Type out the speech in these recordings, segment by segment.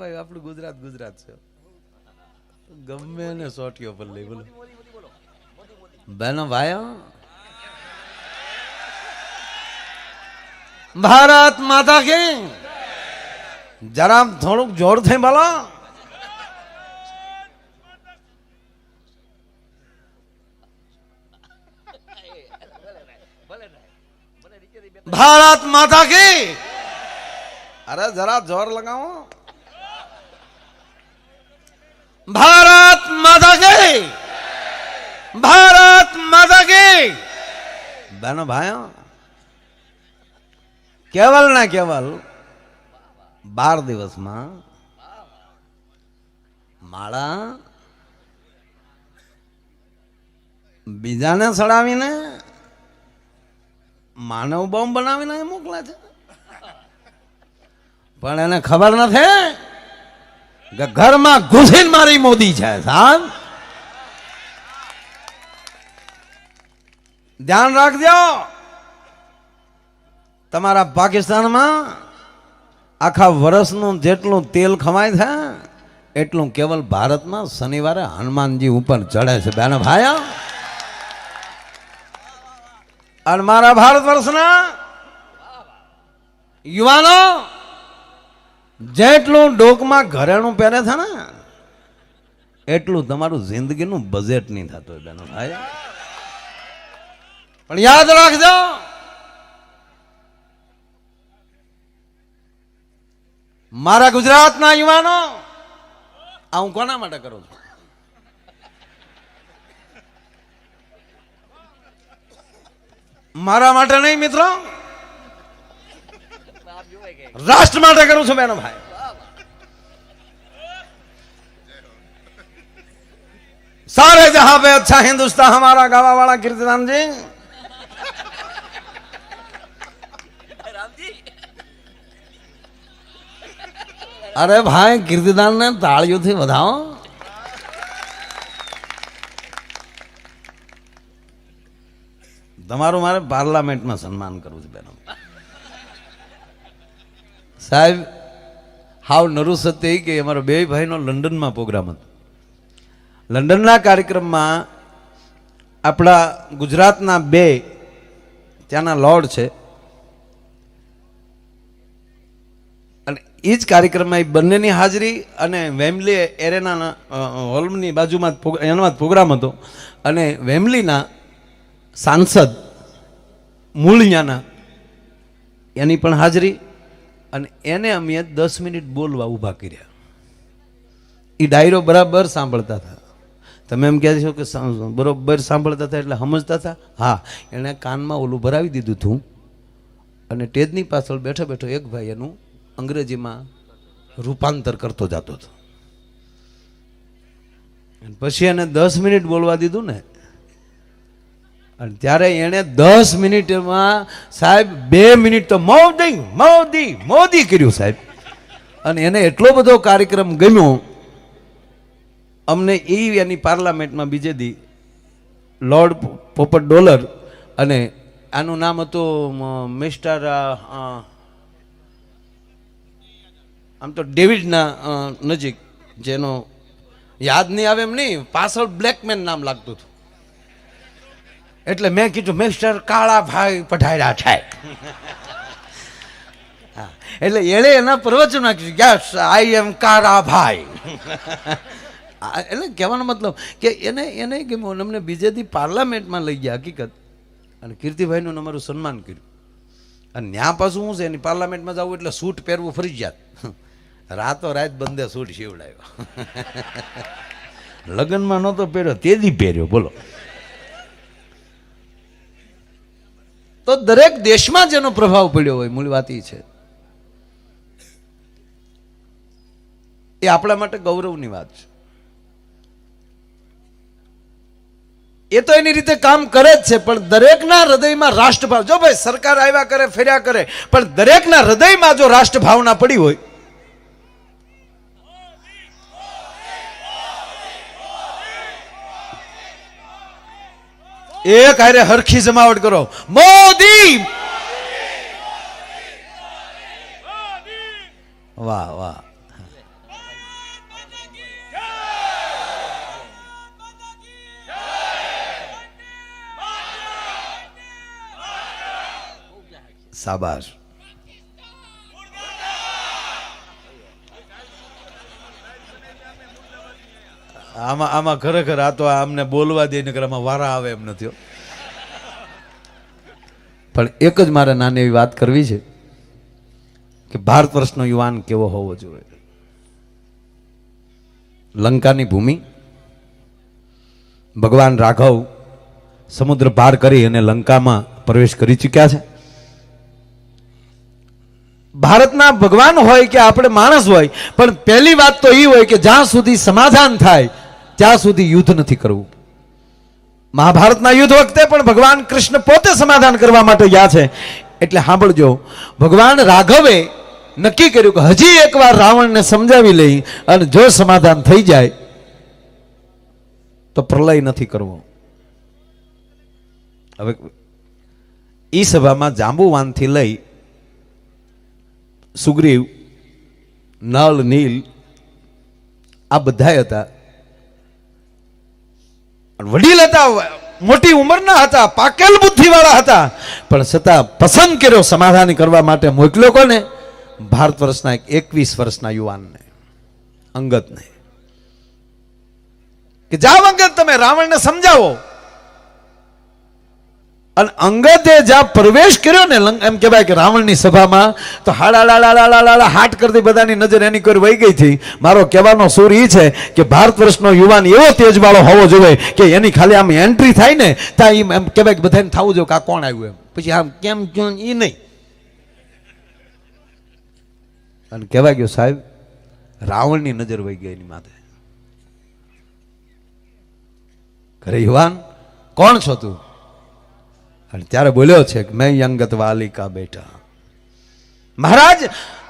ભાઈ આપણું ગુજરાત ગુજરાત છે. ગમે ને સોટીઓ પર લઈ બોલો બહેનો ભાઈઓ ભારત માતા કી. જરા થોડુંક જોર થઈ બોલો. ભારત માતા કી. અરે જરા જોર લગાવો. ભારત માતા કે ભારત માતા કે બહેનો ભાઈઓ કેવલ ના કેવલ બાર દિવસમાં માળા બીજાને સડાવીને માનવ બોમ્બ બનાવીને મોકલા છે પણ એને ખબર નથી ઘરમાં ઘૂસીને મારી મોદી છે સાહેબ ધ્યાન રાખજો. તમારા પાકિસ્તાનમાં આખા વર્ષનું જેટલું તેલ ખવાય છે, એટલું કેવલ ભારતમાં શનિવારે હનુમાનજી ઉપર ચડે છે. બેન ભાઈ અને મારા ભારત વર્ષના યુવાનો જેટલું ડોકમાં ઘરેણું પહેરે છે ને, એટલું તમારું જિંદગીનું બજેટ નહીં થતું બેનો, ભાઈ. પણ યાદ રાખજો, મારા ગુજરાતના યુવાનો, આ હું કોના માટે કરું છું? મારા માટે નહીં, મિત્રો. રાષ્ટ્ર માટે કરું છું બેનો ભાઈ सारे जहां पे अच्छा हिंदुस्तान हमारा गावा वाला कीर्तिदान जी અરે ભાઈ કીર્તિદાન ને તાળીઓથી વધાવો તમારું મારે પાર્લામેન્ટમાં સન્માન કરવું છે બેનો સાહેબ, હાવ નરું સત્ય કે અમારો બે ભાઈનો લંડનમાં પ્રોગ્રામ હતો. લંડનના કાર્યક્રમમાં આપણા ગુજરાતના બે, ત્યાંના લોર્ડ છે. અને એ જ કાર્યક્રમમાં એ બંનેની હાજરી અને વેમલી એરેનાના હોલની બાજુમાં જ એનામાં જ પ્રોગ્રામ હતો. અને વેમલીના સાંસદ મૂળ મૂળિયાના એની પણ હાજરી અને એને અમે દસ મિનિટ બોલવા ઊભા કર્યા. એ ડાયરો બરાબર સાંભળતા હતા. તમે એમ કહેશો કે બરાબર સાંભળતા હતા એટલે સમજતા હતા? હા. એણે કાનમાં ઓલું ભરાવી દીધું હતું અને ટેજની પાછળ બેઠો બેઠો એક ભાઈ એનું અંગ્રેજીમાં રૂપાંતર કરતો જતો હતો. પછી એને દસ મિનિટ બોલવા દીધું ને અને ત્યારે એણે દસ મિનિટમાં સાહેબ, બે મિનિટ તો મોદી મોદી મોદી કર્યું સાહેબ. અને એને એટલો બધો કાર્યક્રમ ગમ્યો. અમને એ એની પાર્લામેન્ટમાં બીજે દી લોર્ડ પોપટ ડોલર અને આનું નામ હતું મિસ્ટર આમ તો ડેવિડના નજીક, જેનો યાદ નહીં આવે એમ નહીં, પાછળ બ્લેકમેન નામ લાગતું હતું. એટલે મેં કીધું મિસ્ટર કાળાભાઈ પઢાયરા છે. હા, એટલે એણે એના પ્રવચન નાખ્યું યસ આઈ એમ કાળાભાઈ. ભાઈ એટલે કહેવાનો મતલબ કે એને એને અને અમને બીજેથી પાર્લામેન્ટમાં લઈ ગયા હકીકત. અને કીર્તિભાઈનું અમારું સન્માન કર્યું. અને ત્યાં પાછું શું છે એની પાર્લામેન્ટમાં જવું એટલે સૂટ પહેરવું ફરજિયાત. રાતો રાત બંદે સૂટ સીવડાવ્યો લગ્નમાં નહોતો પહેર્યો તેદી પહેર્યો બોલો. તો દરેક દેશમાં જેનો પ્રભાવ પડ્યો હોય, મૂળ વાત છે. એ આપણા માટે ગૌરવની વાત છે. એ તો એની રીતે કામ કરે જ છે, પણ દરેકના હૃદયમાં રાષ્ટ્રભાવ જો ભાઈ સરકાર આવ્યા કરે, ફેર્યા કરે, પણ દરેકના હૃદયમાં જો રાષ્ટ્રભાવના પડી હોય એક હારે હરખી જમાવટ કરો. મોદી! વાહ વાહ. સાબાશ. આમાં આમાં ખરેખર આ તો અમને બોલવા દે નકર આમાં વારા આવે એમ નથી. પણ એક જ મારે નાની એવી વાત કરવી છે કે ભારત વર્ષનો યુવાન કેવો હોવો જોઈએ લંકાની ભૂમિ, ભગવાન રાઘવ સમુદ્ર પાર કરી અને લંકામાં પ્રવેશ કરી ચૂક્યા છે ભારતના ભગવાન હોય કે આપણે માણસ હોય, પણ પહેલી વાત તો એ હોય કે જ્યાં સુધી સમાધાન થાય ત્યાં સુધી યુદ્ધ નથી કરવું. મહાભારતના યુદ્ધ વખતે પણ ભગવાન કૃષ્ણ પોતે સમાધાન કરવા માટે ગયા છે. એટલે સાંભળજો, ભગવાન રાઘવે નક્કી કર્યું કે હજી એકવાર રાવણને સમજાવી લઈ અને જો સમાધાન થઈ જાય, તો પ્રલય નથી કરવો. હવે ઈ સભામાં જાંબુવાનથી લઈ સુગ્રીવ, નળ, નીલ, આ બધા હતા. વડીલ હતા, મોટી ઉંમરના હતા, પાકેલ બુદ્ધિવાળા હતા. પણ છતાં પસંદ કર્યો સમાધાન કરવા માટે મોકલ્યો કોને? ભારત વર્ષના એક એકવીસ વર્ષના યુવાનને અંગતને કે જાવ અંગત તમે રાવણને સમજાવો. અને અંગતે જ્યાં પ્રવેશ કર્યો ને એમ કહેવાય કે રાવણની સભામાં, તો હાડા હાટ કરતી બધાની નજર એની કોઈ વહી ગઈ હતી. મારો કહેવાનો સૂર એ છે કે ભારત વર્ષનો યુવાન એવો તેજવાળો હોવો જોઈએ કે એની ખાલી આમ એન્ટ્રી થાય ને, ત્યાં એમ કહેવાય કે બધાને થવું જોઈએ કે આ કોણ આવ્યું એમ. પછી આમ કેમ ક્યું એ નહીં. અને કહેવાય ગયો, સાહેબ, રાવણની નજર વહી ગઈ એની માથે. ઘરે યુવાન, કોણ છો તું? અને ત્યારે બોલ્યો છે મેં યંગત વાલિકા બેટા. મહારાજ,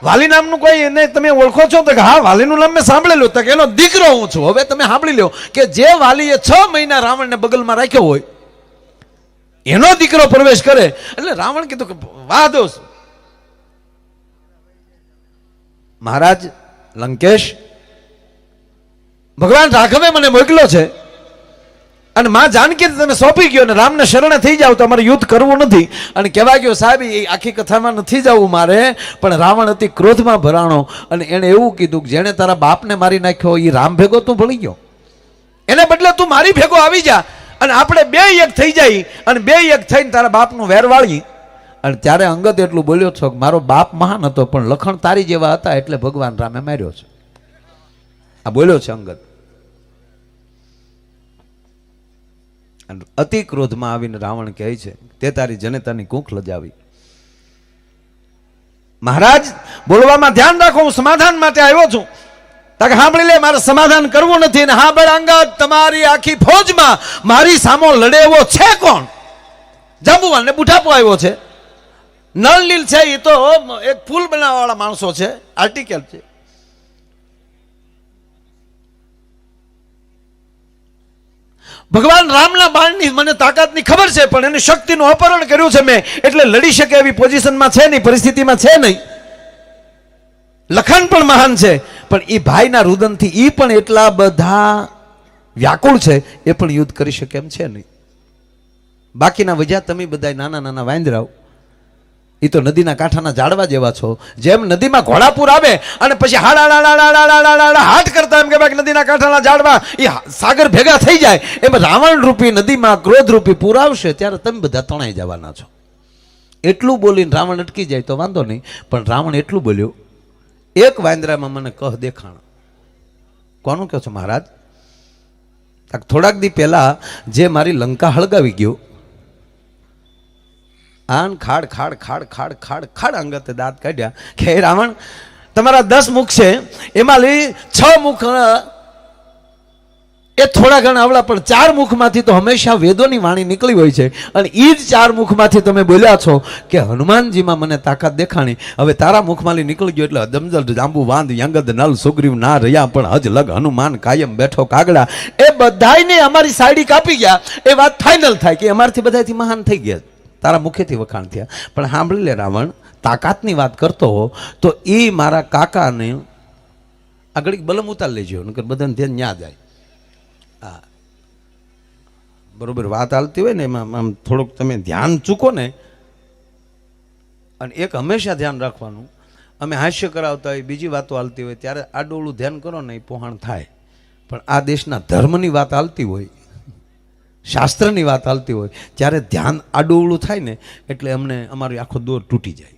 વાલી નામનું કોઈ એને તમે ઓળખો છો તો કે હા, વાલીનું નામ મેં સાંભળેલું તો એનો દીકરો હું છું. હવે તમે સાંભળી લો કે જે વાલીએ છ મહિના રાવણને બગલમાં રાખ્યો હોય, એનો દીકરો પ્રવેશ કરે. એટલે રાવણ કીધું કે વાહ દોસ્ત. મહારાજ, લંકેશ, ભગવાન રાઘવે મને મોકલ્યો છે. અને માં જાનકી તમે સોંપી ગયો અને રામને શરણે થઈ જાવ તો અમારે યુદ્ધ કરવું નથી. અને કહેવા ગયો, સાહેબ, એ આખી કથામાં નથી જવું મારે, પણ રાવણ અતિ ક્રોધમાં ભરાણો. અને એણે એવું કીધું કે, જેણે તારા બાપને મારી નાખ્યો એ રામ ભેગો તું ભળી ગયો. એને બદલે તું મારી ભેગો આવી જા. અને આપણે બે એક થઈ જાય. અને બે એક થઈને તારા બાપનું વેર વાળી. અને ત્યારે અંગત એટલું બોલ્યો છો કે, મારો બાપ મહાન હતો, પણ લખણ તારી જેવા હતા એટલે ભગવાન રામે માર્યો છે. આ બોલ્યો છે અંગત. અતિ ક્રોધમાં આવીને રાવણ કહે છે, તે તારી જનતાની કૂખ લજાવી. મહારાજ, બોલવામાં ધ્યાન રાખો, હું સમાધાન માટે આવ્યો છું. તાકે સાંભળી લે, મારે સમાધાન કરવું નથી. ને હા બળ અંગત, તમારી આખી ફોજમાં મારી સામો લડે એવો છે કોણ? જાંબુવાન ને બુઢાપો આવ્યો છે. નળ નીલ છે એ તો એક ફૂલ બનાવવાવાળા માણસો છે, આર્ટિકલ છે. ભગવાન રામના બાણની મને તાકાતની ખબર છે, પણ એની શક્તિનું અપહરણ કર્યું છે મેં. એટલે લડી શકે એવી પોઝિશનમાં છે નહીં, પરિસ્થિતિમાં છે નહીં. લખાણ પણ મહાન છે, પણ એ ભાઈના રુદનથી એ પણ એટલા બધા વ્યાકુળ છે, એ પણ યુદ્ધ કરી શકે એમ છે નહીં. બાકીના વજા તમે બધા નાના નાના વાંદરાઓ. એ તો નદીના કાંઠાના ઝાડવા જેવા છો. જેમ નદીમાં ઘોડાપુર આવે અને પછી હાડા હાટ કરતા એમ કે નદીના કાંઠાના ઝાડવા એ સાગર ભેગા થઈ જાય. એમ રાવણ રૂપી નદીમાં ક્રોધ રૂપી પૂર આવશે ત્યારે તમે બધા તણાઈ જવાના છો. એટલું બોલીને રાવણ અટકી જાય તો વાંધો નહીં, પણ રાવણ એટલું બોલ્યો, એક વાંદરામાં મને કહ દેખાણ. કોનું કહો છો મહારાજ? થોડાક દી પહેલા જે મારી લંકા હળગાવી ગયો આન ખાડ ખાડ ખાડ ખાડ ખાડ ખાડ અંગત દાંત કાઢ્યા. કે રાવણ, તમારા દસ મુખ છે, એમાં લઈ છ મુખ એ થોડા ઘણા આવડા પણ ચાર મુખમાંથી તો હંમેશા વેદોની વાણી નીકળી હોય છે. અને એ જ ચાર મુખમાંથી તમે બોલ્યા છો કે હનુમાનજીમાં મને તાકાત દેખાણી. હવે તારા મુખમાંથી નીકળી ગયો એટલે દમજલ જાંબુ વાંધ યંગદ, નલ, સુગ્રીવ, ના રહ્યા, પણ હજ લગ, હનુમાન, કાયમ બેઠો, કાગડા. એ બધાયને અમારી સાડી કાપી ગયા. એ વાત ફાઇનલ થાય કે અમારથી બધાથી મહાન થઈ ગયા. તારા મુખેથી વખાણ થયા. પણ સાંભળી લે રાવણ, તાકાતની વાત કરતો હો, તો એ મારા કાકાને આગળ બલમ ઉતાર લેજો, નકર બધાને ધ્યાન ન્યા જાય. હા બરોબર વાત હાલતી હોય ને, એમાં આમ થોડુંક તમે ધ્યાન ચૂકો ને, અને એક હંમેશા ધ્યાન રાખવાનું. અમે હાસ્ય કરાવતા હોય, બીજી વાતો હાલતી હોય, ત્યારે આડોળું ધ્યાન કરો ને, એ પોહાણ થાય. પણ આ દેશના ધર્મની વાત હાલતી હોય શાસ્ત્રની વાત હાલતી હોય, જ્યારે ધ્યાન આડોળું થાય ને, એટલે અમને અમારી આખો દોર તૂટી જાય.